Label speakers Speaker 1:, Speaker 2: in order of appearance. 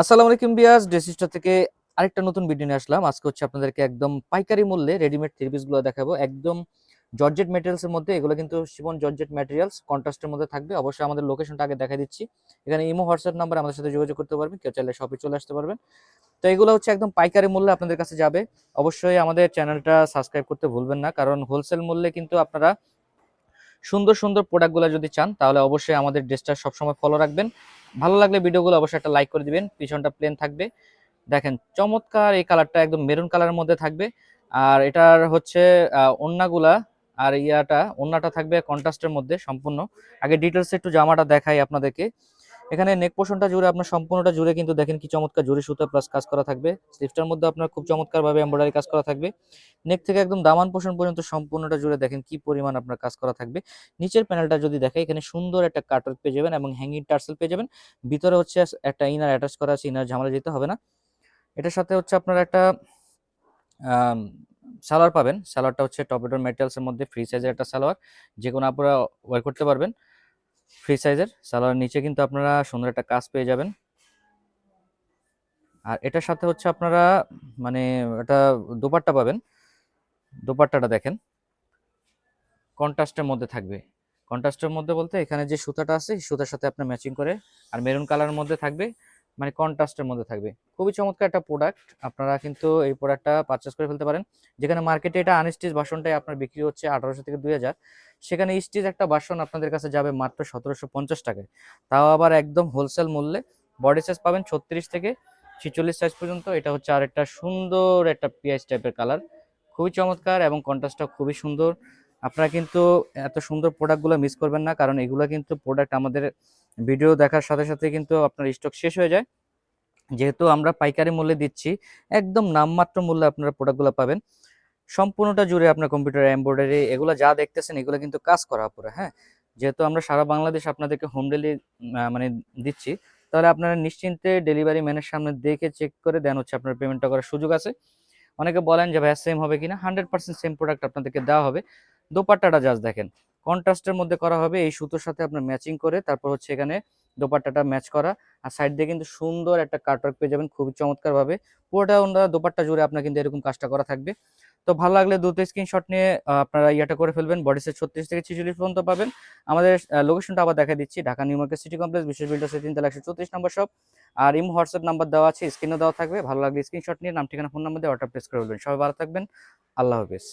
Speaker 1: আসসালামু আলাইকুম বিয়াস ড্রেসিস্টার থেকে আরেকটা নতুন ভিডিও নিয়ে আসলাম। আজকে হচ্ছে আপনাদেরকে একদম পাইকারি মূল্যে রেডিমেড থ্রি গুলো দেখাবো। একদম জর্জেট এর মধ্যে, এগুলো কিন্তু শিবন জর্জেট ম্যাটেরিয়ালস কন্ট্রাস্টের মধ্যে থাকবে। অবশ্যই আমাদের লোকেশনটা আগে দেখা দিচ্ছি। এখানে ইমো হোয়াটসঅ্যাপ নাম্বার আমাদের সাথে যোগাযোগ করতে পারবেন, কেউ চাইলে শপে চলে আসতে পারবেন। তো এগুলো হচ্ছে একদম পাইকারি মূল্যে আপনাদের কাছে যাবে। অবশ্যই আমাদের চ্যানেলটা সাবস্ক্রাইব করতে ভুলবেন না, কারণ হোলসেল মূল্যে কিন্তু আপনারা সুন্দর সুন্দর প্রোডাক্টগুলো যদি চান তাহলে অবশ্যই আমাদের ড্রেসটা সবসময় ফলো রাখবেন। ভালো লাগলে ভিডিওগুলো অবশ্যই একটা লাইক করে দিবেন পিছনটা প্লেন থাকবে। দেখেন চমৎকার এই কালারটা একদম মেরুন কালারের মধ্যে থাকবে। আর এটার হচ্ছে আহ, ওড়নাগুলা আর ইয়াটা ওড়নাটা থাকবে কন্ট্রাস্টের মধ্যে সম্পূর্ণ। আগে ডিটেলস একটু জামাটা দেখাই আপনাদেরকে। এখানে নেক পোর্শনটা জুড়ে আপনার সম্পূর্ণটা জুড়ে কিন্তু দেখেন কি চমৎকার জুড়ে সুতা প্লাস কাজ করা থাকবে। স্লিভসটার মধ্যে আপনার খুব চমৎকার ভাবে এমব্রয়ডারি কাজ করা থাকবে। নেক থেকে একদম দামান পোর্শন পর্যন্ত সম্পূর্ণটা জুড়ে দেখেন কি পরিমাণ আপনার কাজ করা থাকবে। নিচের প্যানেলটা যদি দেখে এখানে সুন্দর একটা কাটওয়ার্ক পেয়ে যাবেন এবং হ্যাঙ্গিং টার্সেল পেয়ে যাবেন। ভিতরে হচ্ছে একটা ইনার অ্যাটাচ করা আছে ইনার ঝামেলা যেতে হবে না। এটার সাথে হচ্ছে আপনার একটা সালোয়ার পাবেন। সালোয়ারটা হচ্ছে টপেটোর ম্যাটেরিয়ালসের মধ্যে ফ্রি সাইজের একটা সালোয়ার। যে কোনো আপনারা ওয়ার করতে পারবেন। ফ্রি সাইজের সালোয়ার নিচে কিন্তু আপনারা সুন্দর একটা কাজ পেয়ে যাবেন। আর এটার সাথে হচ্ছে আপনারা মানে এটা দোপাট্টা পাবেন। দোপাট্টাটা দেখেন। কন্ট্রাস্টের মধ্যে থাকবে। কন্ট্রাস্টের মধ্যে বলতে এখানে যে সুতাটা আছে, সুতার সাথে আপনার ম্যাচিং করে, আর মেরুন কালারের মধ্যে থাকবে। মানে কন্ট্রাস্টের মধ্যে থাকবে। খুবই চমৎকার একটা প্রোডাক্ট আপনারা কিন্তু এই প্রোডাক্টটা পারচেস করে ফেলতে পারেন। যেখানে মার্কেটে এটা আনস্টিচ বাসনটাই আপনার বিক্রি হচ্ছে আঠারোশো থেকে দুই হাজার। সেখানে স্টিচ একটা বাসন আপনাদের কাছে যাবে মাত্র সতেরোশো পঞ্চাশ টাকায়। তাও আবার একদম হোলসেল মূল্যে। বডি সাইজ পাবেন ছত্রিশ থেকে ছিচল্লিশ সাইজ পর্যন্ত। এটা হচ্ছে আর একটা সুন্দর একটা পিয়াজ টাইপের কালার খুবই চমৎকার এবং কন্ট্রাস্টটা খুবই সুন্দর। আপনারা কিন্তু এত সুন্দর প্রোডাক্টগুলো মিস করবেন না। কারণ এগুলো কিন্তু প্রোডাক্ট আমাদের ভিডিও দেখার সাথে সাথে কিন্তু আপনার স্টক শেষ হয়ে যায়। যেহেতু আমরা পাইকারি মূল্যে দিচ্ছি, একদম নামমাত্র মূল্যে আপনারা প্রোডাক্টগুলো পাবেন। সম্পূর্ণটা জুড়ে আপনার কম্পিউটার এমব্রয়ডারি এগুলো যা দেখতেছেন, এগুলো কিন্তু কাজ করা পুরো হ্যাঁ? যেহেতু আমরা সারা বাংলাদেশ আপনাদেরকে হোম ডেলিভারি মানে দিচ্ছি, তাহলে আপনারা নিশ্চিন্তে ডেলিভারি ম্যানের সামনে দেখে চেক করে দেন হচ্ছে আপনার পেমেন্টটা করার সুযোগ আছে। অনেকে বলেন যে, ভাইয়া সেম হবে কিনা? হান্ড্রেড পার্সেন্ট সেম প্রোডাক্ট আপনাদেরকে দেওয়া হবে। দোপাট্টাটা জাস্ট দেখেন। কন্ট্রাস্টের মধ্যে করা হবে এই সুতোর সাথে আপনার ম্যাচিং করে, তারপর হচ্ছে এখানে দোপাট্টাটা ম্যাচ করা। আর সাইড দিয়ে কিন্তু সুন্দর একটা কাটওয়ার্ক পেয়ে যাবেন, খুবই চমৎকার ভাবে পুরোটা ওনারা দোপাট্টা জুড়ে আপনার কিন্তু এরকম কাজটা করা থাকবে। তো ভালো লাগলে দুটো স্ক্রিনশট নিয়ে আপনারা ইয়াটা করে ফেলবেন। বডি সাইজ ছত্রিশ থেকে ছিচল্লিশ পর্যন্ত পাবেন। আমাদের লোকেশনটা আবার দেখা দিচ্ছি। Dhaka new market city complex বিশেষ বিল্ডার্স তিনতলা একশো চৌত্রিশ নম্বর সব আর ইম হোয়াটসঅ্যাপ নাম্বার দেওয়া আছে স্ক্রিনে দেওয়া থাকবে। ভালো লাগলে স্ক্রিনশট নিয়ে, নাম, ঠিকানা ফোন নাম্বার দিয়ে অর্ডার প্লেস করে ফেলবেন সবাই ভালো থাকবেন। আল্লাহ হাফিজ।